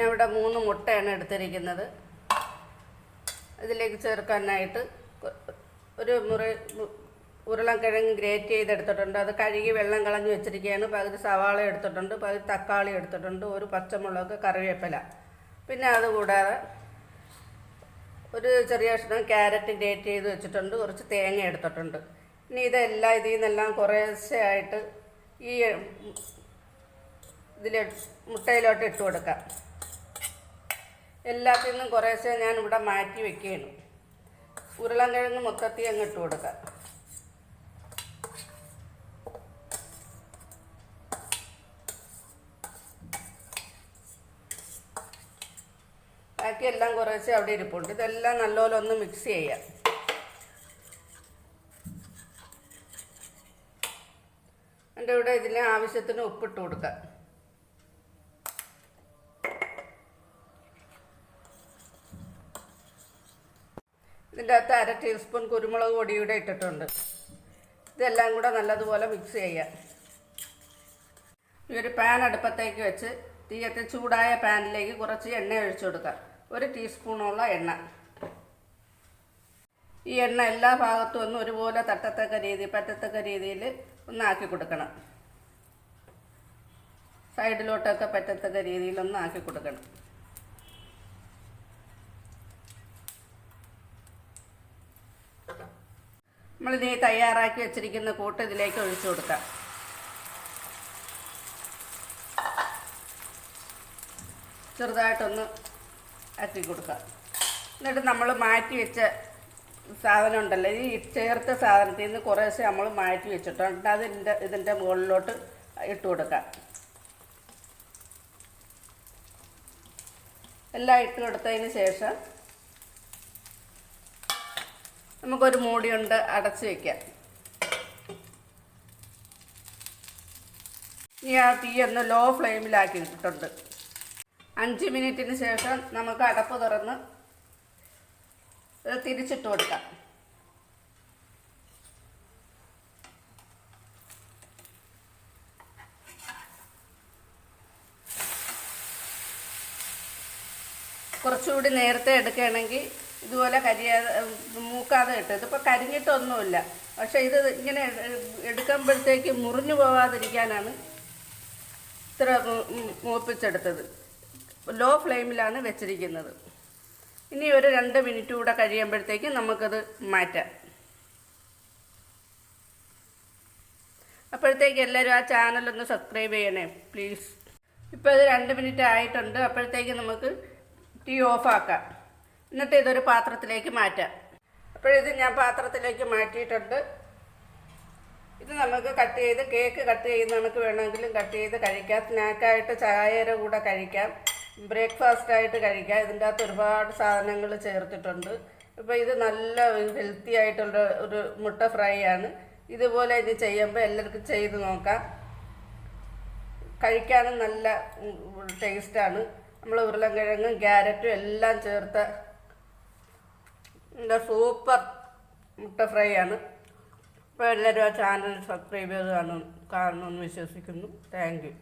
ഞാൻ ഇവിടെ മൂന്ന് മുട്ടയാണ് എടുത്തിരിക്കുന്നത്. ഇതിലേക്ക് ചേർക്കാനായിട്ട് ഒരു മുറി ഉരുളക്കിഴങ്ങ് ഗ്രേറ്റ് ചെയ്തെടുത്തിട്ടുണ്ട്. അത് കഴുകി വെള്ളം കളഞ്ഞ് വെച്ചിരിക്കുകയാണ്. പകുതി സവാള എടുത്തിട്ടുണ്ട് പകുതി തക്കാളി എടുത്തിട്ടുണ്ട് ഒരു പച്ചമുളക് കറിവേപ്പില. പിന്നെ അതുകൂടാതെ ഒരു ചെറിയ കഷ്ണം ക്യാരറ്റ് ഗ്രേറ്റ് ചെയ്ത് വെച്ചിട്ടുണ്ട്. കുറച്ച് തേങ്ങ എടുത്തിട്ടുണ്ട്. ഇനി ഇതെല്ലാം ഇതിൽ നിന്നെല്ലാം കുറേശ്ശെയായിട്ട് ഈ ഇതിൽ മുട്ടയിലോട്ട് ഇട്ട് കൊടുക്കാം. എല്ലാത്തിൽ നിന്നും കുറേശ്ശെ ഞാൻ ഇവിടെ മാറ്റി വെക്കുകയാണ് ഉരുളൻകിഴങ്ങ് മൊത്തത്തിൽ അങ്ങ് ഇട്ട് കൊടുക്കാം. ബാക്കി എല്ലാം കുറേശ്ശെ അവിടെ ഇരിപ്പുണ്ട്. ഇതെല്ലാം നല്ലപോലെ ഒന്ന് മിക്സ് ചെയ്യാം. എന്റെ ഇവിടെ ഇതിന് ആവശ്യത്തിന് ഉപ്പിട്ട് കൊടുക്കാം. ഇതിന്റെ അകത്ത് അര ടീസ്പൂൺ കുരുമുളക് പൊടിയൂടെ ഇട്ടിട്ടുണ്ട്. ഇതെല്ലാം കൂടെ നല്ലതുപോലെ മിക്സ് ചെയ്യാം. ഈ ഒരു പാൻ അടുപ്പത്തേക്ക് വെച്ച് തീയത്തെ ചൂടായ പാനിലേക്ക് കുറച്ച് എണ്ണ ഒഴിച്ചു കൊടുക്കാം. ഒരു ടീസ്പൂണോളം എണ്ണ. ഈ എണ്ണ എല്ലാ ഭാഗത്തും ഒന്നും ഒരുപോലെ തട്ടത്തക്ക രീതി പറ്റത്തക്ക രീതിയിൽ ഒന്നാക്കി കൊടുക്കണം. സൈഡിലോട്ടൊക്കെ പറ്റത്തക്ക രീതിയിൽ ഒന്നാക്കി കൊടുക്കണം. നമ്മൾ ഇനി തയ്യാറാക്കി വെച്ചിരിക്കുന്ന കൂട്ട് ഇതിലേക്ക് ഒഴിച്ചു കൊടുക്കാം. ചെറുതായിട്ടൊന്ന് ആക്കി കൊടുക്കാം. എന്നിട്ട് നമ്മൾ മാറ്റി വെച്ച സാധനം ഉണ്ടല്ലോ ഈ ചേർത്ത സാധനത്തിൽ നിന്ന് കുറേശ്ശെ നമ്മൾ മാറ്റി വെച്ചിട്ടുണ്ട് അത് ഇതിന്റെ ഇതിന്റെ മുകളിലോട്ട് ഇട്ട് കൊടുക്കാം. എല്ലാം ഇട്ട് കൊടുത്തതിന് ശേഷം നമുക്കൊരു മൂടി കൊണ്ട് അടച്ച് വെക്കാം. ഇനി ആ തീ ഒന്ന് ലോ ഫ്ലെയിമിലാക്കിയിട്ടുണ്ട് അഞ്ച് മിനിറ്റിന് ശേഷം നമുക്ക് അടപ്പ് തുറന്ന് തിരിച്ചിട്ട് കൊടുക്കാം. കുറച്ചുകൂടി നേരത്തെ എടുക്കുകയാണെങ്കിൽ ഇതുപോലെ കരിയാതെ മൂക്കാതെ ഇട്ട്. ഇതിപ്പോൾ കരിഞ്ഞിട്ടൊന്നുമില്ല. പക്ഷേ ഇത് ഇങ്ങനെ എടുക്കുമ്പോഴത്തേക്ക് മുറിഞ്ഞു പോവാതിരിക്കാനാണ് ഇത്ര മൂപ്പിച്ചെടുത്തത്. ലോ ഫ്ലെയിമിലാണ് വെച്ചിരിക്കുന്നത്. ഇനി ഒരു രണ്ട് മിനിറ്റ് കൂടെ കഴിയുമ്പോഴത്തേക്ക് നമുക്കത് മാറ്റാം. അപ്പോഴത്തേക്ക് എല്ലാവരും ആ ചാനലൊന്ന് സബ്സ്ക്രൈബ് ചെയ്യണേ പ്ലീസ് ഇപ്പോൾ ഇത് രണ്ട് മിനിറ്റ് ആയിട്ടുണ്ട്. അപ്പോഴത്തേക്ക് നമുക്ക് ടീ ഓഫാക്കാം എന്നിട്ട് ഇതൊരു പാത്രത്തിലേക്ക് മാറ്റാം. അപ്പോഴിത് ഞാൻ പാത്രത്തിലേക്ക് മാറ്റിയിട്ടുണ്ട്. ഇത് നമുക്ക് കട്ട് ചെയ്ത് കേക്ക് കട്ട് ചെയ്ത് നമുക്ക് വേണമെങ്കിലും കട്ട് ചെയ്ത് കഴിക്കാം. സ്നാക്കായിട്ട് ചായയുടെ കൂടെ കഴിക്കാം. ബ്രേക്ക്ഫാസ്റ്റ് ആയിട്ട് കഴിക്കാം. ഇതിന്റെ അകത്ത് ഒരുപാട് സാധനങ്ങൾ ചേർത്തിട്ടുണ്ട്. ഇപ്പോൾ ഇത് നല്ല ഹെൽത്തി ആയിട്ടുള്ള ഒരു മുട്ട ഫ്രൈ ആണ്. ഇതുപോലെ ഇത് ചെയ്യുമ്പോൾ എല്ലാവർക്കും ചെയ്ത് നോക്കാം. കഴിക്കാനും നല്ല ടേസ്റ്റാണ് നമ്മൾ ഉരുളൻകിഴങ്ങും ക്യാരറ്റും എല്ലാം ചേർത്ത നല്ല സൂപ്പർ മുട്ട ഫ്രൈ ആണ്. അപ്പോൾ എല്ലാവരും ആ ചാനൽ സബ്സ്ക്രൈബ് ചെയ്ത് കാണും കാണുമെന്ന് വിശ്വസിക്കുന്നു. Thank you